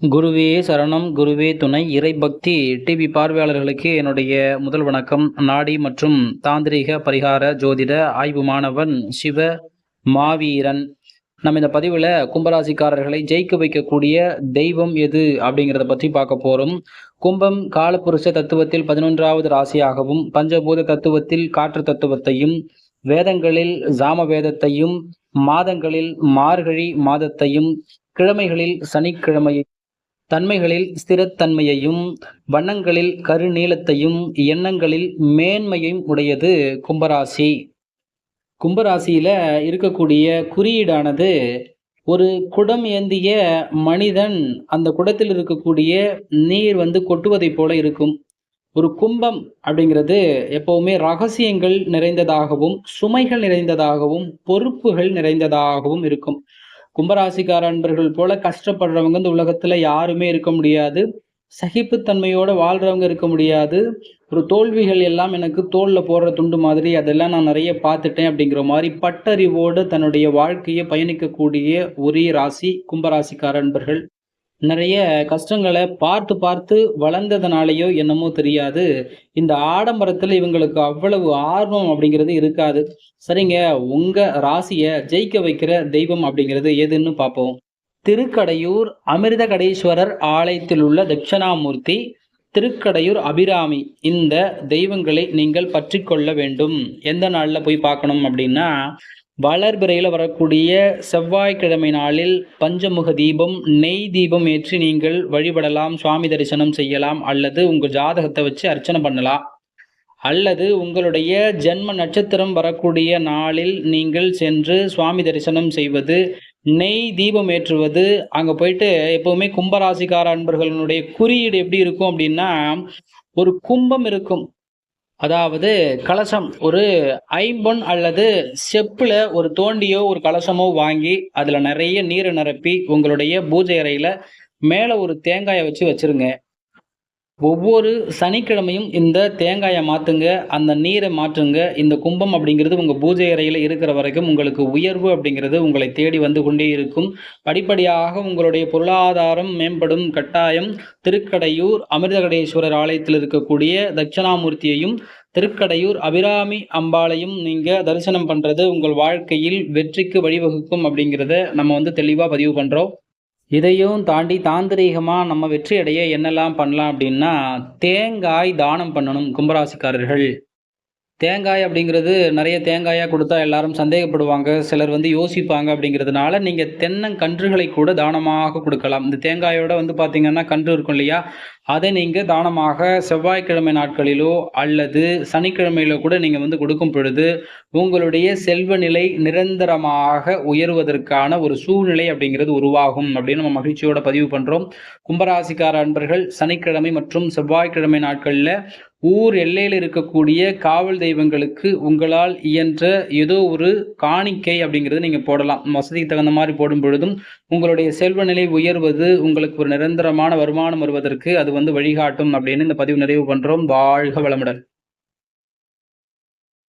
குருவே சரணம் குருவே துணை. இறைபக்தி டிவி பார்வையாளர்களுக்கு என்னுடைய முதல் வணக்கம். நாடி மற்றும் தாந்திரிக பரிகார ஜோதிட ஆய்வு மாணவன் சிவ மாவீரன். நம்ம இந்த பதிவில் கும்பராசிக்காரர்களை ஜெயிக்க வைக்கக்கூடிய தெய்வம் எது அப்படிங்கிறத பற்றி பார்க்க போகிறோம் கும்பம் காலப்புருஷ தத்துவத்தில் பதினொன்றாவது ராசியாகவும் பஞ்சபூத தத்துவத்தில் காற்று தத்துவத்தையும் வேதங்களில் ஜாம வேதத்தையும் மாதங்களில் மார்கழி மாதத்தையும் கிழமைகளில் சனிக்கிழமையை தன்மைகளில் ஸ்திரத்தன்மையையும் வண்ணங்களில் கருநீளத்தையும் எண்ணங்களில் மேன்மையும் உடையது கும்பராசி. கும்பராசியில இருக்கக்கூடிய குறியீடானது ஒரு குடம் ஏந்திய மனிதன் அந்த குடத்தில் இருக்கக்கூடிய நீர் வந்து கொட்டுவதைப் போல இருக்கும். ஒரு கும்பம் அப்படிங்கிறது எப்பவுமே ரகசியங்கள் நிறைந்ததாகவும் சுமைகள் நிறைந்ததாகவும் பொறுப்புகள் நிறைந்ததாகவும் இருக்கும். கும்பராசிக்கார அன்பர்கள் போல கஷ்டப்படுறவங்க இந்த உலகத்துல யாருமே இருக்க முடியாது. சகிப்புத்தன்மையோட வாழ்றவங்க இருக்க முடியாது. ஒரு தோல்விகள் எல்லாம் எனக்கு தோல்ல போடுற துண்டு மாதிரி அதெல்லாம் நான் நிறைய பார்த்துட்டேன் அப்படிங்கிற மாதிரி பட்டறிவோடு தன்னுடைய வாழ்க்கையை பயணிக்கக்கூடிய ஒரே ராசி கும்பராசிக்கார அன்பர்கள். நிறைய கஷ்டங்களை பார்த்து பார்த்து வளர்ந்ததுனாலேயோ என்னமோ தெரியாது. இந்த ஆடம்பரத்தில் இவங்களுக்கு அவ்வளவு ஆர்வம் அப்படிங்கிறது இருக்காது. சரிங்க உங்கள் ராசியை ஜெயிக்க வைக்கிற தெய்வம் அப்படிங்கிறது எதுன்னு பார்ப்போம். திருக்கடையூர் அமிர்தகடீஸ்வரர் ஆலயத்தில் உள்ள தட்சணாமூர்த்தி திருக்கடையூர் அபிராமி இந்த தெய்வங்களை நீங்கள் பற்றி கொள்ள வேண்டும். எந்த நாளில் போய் பார்க்கணும் அப்படின்னா வளர்பிறையில் வரக்கூடிய செவ்வாய்க்கிழமை நாளில் பஞ்சமுக தீபம் நெய் தீபம் ஏற்றி நீங்கள் வழிபடலாம் சுவாமி தரிசனம் செய்யலாம் அல்லது உங்கள் ஜாதகத்தை வச்சு அர்ச்சனை பண்ணலாம். அல்லது உங்களுடைய ஜென்ம நட்சத்திரம் வரக்கூடிய நாளில் நீங்கள் சென்று சுவாமி தரிசனம் செய்வது நெய் தீபம் ஏற்றுவது அங்கே போயிட்டு எப்போவுமே கும்பராசிக்கார அன்பர்களுடைய குறியீடு எப்படி இருக்கும் அப்படின்னா ஒரு கும்பம் இருக்கும். அதாவது கலசம் ஒரு ஐம்பொன் அல்லது செப்பில் ஒரு தோண்டியோ ஒரு கலசமோ வாங்கி அதில் நிறைய நீரை நிரப்பி உங்களுடைய பூஜை அறையில் மேலே ஒரு தேங்காயை வச்சு வச்சுருங்க. ஒவ்வொரு சனிக்கிழமையும் இந்த தேங்காயை மாற்றுங்க அந்த நீரை மாற்றுங்க இந்த கும்பம் அப்படிங்கிறது உங்கள் பூஜை அறையில் இருக்கிற வரைக்கும் உங்களுக்கு உயர்வு அப்படிங்கிறது உங்களை தேடி வந்து கொண்டே இருக்கும். படிப்படியாக உங்களுடைய பொருளாதாரம் மேம்படும். கட்டாயம் திருக்கடையூர் அமிர்தகடேஸ்வரர் ஆலயத்தில் இருக்கக்கூடிய தட்சிணாமூர்த்தியையும் திருக்கடையூர் அபிராமி அம்பாளையும் நீங்கள் தரிசனம் பண்ணுறது உங்கள் வாழ்க்கையில் வெற்றிக்கு வழிவகுக்கும் அப்படிங்கிறத நம்ம வந்து தெளிவாக பதிவு பண்ணுறோம் இதையும் தாண்டி தாந்திரீகமாக நம்ம வெற்றி அடைய என்னெல்லாம் பண்ணலாம் அப்படின்னா தேங்காய் தானம் பண்ணணும் கும்பராசிக்காரர்கள். தேங்காய் அப்படிங்கிறது நிறைய தேங்காயாக கொடுத்தா எல்லாரும் சந்தேகப்படுவாங்க சிலர் வந்து யோசிப்பாங்க அப்படிங்கிறதுனால நீங்கள் தென்னங்கன்றுகளை கூட தானமாக கொடுக்கலாம். இந்த தேங்காயோட வந்து பார்த்தீங்கன்னா கன்று இருக்கும் இல்லையா? அதை நீங்கள் தானமாக செவ்வாய்க்கிழமை நாட்களிலோ அல்லது சனிக்கிழமையிலோ கூட நீங்கள் வந்து கொடுக்கும் பொழுது உங்களுடைய செல்வ நிலை நிரந்தரமாக உயர்வதற்கான ஒரு சூழ்நிலை அப்படிங்கிறது உருவாகும் அப்படின்னு நம்ம மகிழ்ச்சியோட பதிவு பண்ணுறோம் கும்பராசிக்கார அன்பர்கள் சனிக்கிழமை மற்றும் செவ்வாய்க்கிழமை நாட்களில் ஊர் எல்லையில் இருக்கக்கூடிய காவல் தெய்வங்களுக்கு உங்களால் இயன்ற ஏதோ ஒரு காணிக்கை அப்படிங்கிறது நீங்கள் போடலாம். வசதிக்கு தகுந்த மாதிரி போடும் பொழுதும் உங்களுடைய செல்வ நிலை உயர்வது உங்களுக்கு ஒரு நிரந்தரமான வருமானம் வருவதற்கு அது வந்து வழிகாட்டும் அப்படின்னு இந்த பதிவு நிறைவு பண்ணுறோம் வாழ்க வளமுடன்.